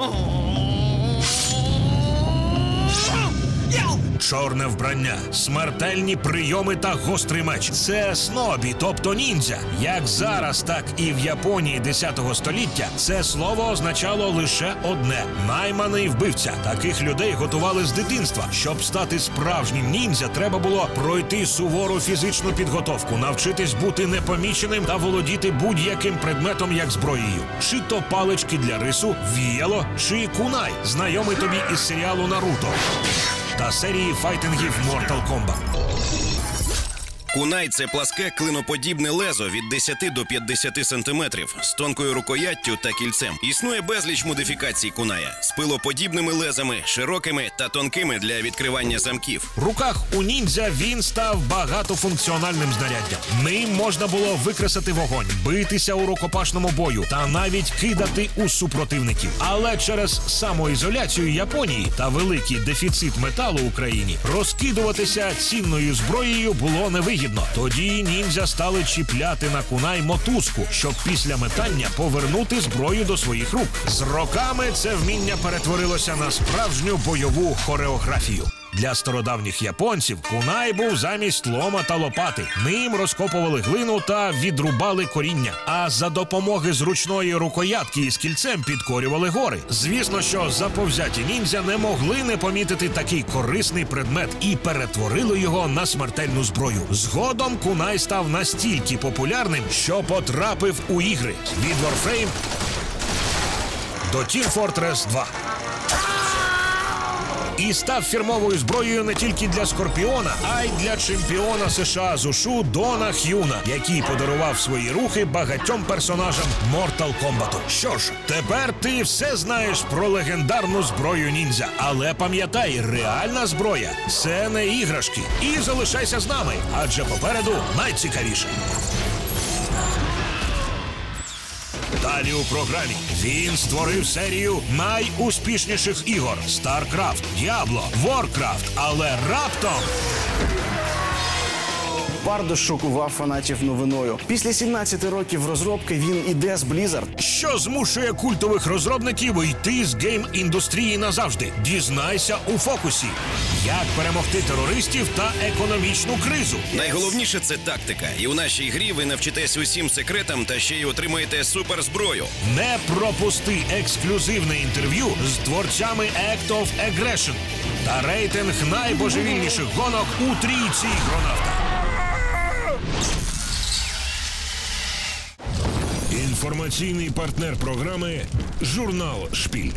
Oh. Чорне вбрання, смертельні прийоми та гострий меч. Це снобі, тобто ніндзя. Як зараз, так і в Японії 10 століття це слово означало лише одне найманий вбивця. Таких людей готували з дитинства. Щоб стати справжнім ніндзя, треба було пройти сувору фізичну підготовку, навчитись бути непоміченим та володіти будь-яким предметом як зброєю. Чи то палички для рису, віяло, чи кунай, знайомий тобі із серіалу Наруто та серії файтингів Mortal Kombat. Кунай це пласке клиноподібне лезо від 10 до 50 сантиметрів з тонкою рукояттю та кільцем. Існує безліч модифікацій куная з пилоподібними лезами, широкими та тонкими для відкривання замків. В руках у ніндзя він став багатофункціональним знаряддям. Ним можна було викресати вогонь, битися у рукопашному бою та навіть кидати у супротивників. Але через самоізоляцію Японії та великий дефіцит металу Україні розкидуватися цінною зброєю було невигідно. Тоді ніндзя стали чіпляти на кунай мотузку, щоб після метання повернути зброю до своїх рук. З роками це вміння перетворилося на справжню бойову хореографію. Для стародавніх японців кунай був замість лома та лопати. Ним розкопували глину та відрубали коріння. А за допомоги зручної рукоятки із кільцем підкорювали гори. Звісно, що заповзяті ніндзя не могли не помітити такий корисний предмет і перетворили його на смертельну зброю. Згодом кунай став настільки популярним, що потрапив у ігри від Warframe до Team Fortress 2 і став фірмовою зброєю не тільки для Скорпіона, а й для чемпіона США з УШУ Дона Х'юна, який подарував свої рухи багатьом персонажам Mortal Kombat. Що ж, тепер ти все знаєш про легендарну зброю ніндзя. Але пам'ятай, реальна зброя це не іграшки. І залишайся з нами, адже попереду найцікавіше. Далі у програмі. Він створив серію найуспішніших ігор: StarCraft, Diablo, Warcraft, але раптом Бардо шокував фанатів новиною. Після 17 років розробки він іде з Blizzard. що змушує культових розробників йти з гейм-індустрії назавжди. Дізнайся у фокусі, як перемогти терористів та економічну кризу. Найголовніше це тактика, і у нашій грі ви навчитесь усім секретам та ще й отримаєте суперзброю. Не пропусти ексклюзивне інтерв'ю з творцями Act of Aggression та рейтинг найбожевільніших гонок у трійці ігронавта. Інформаційний партнер програми Журнал Шпіль.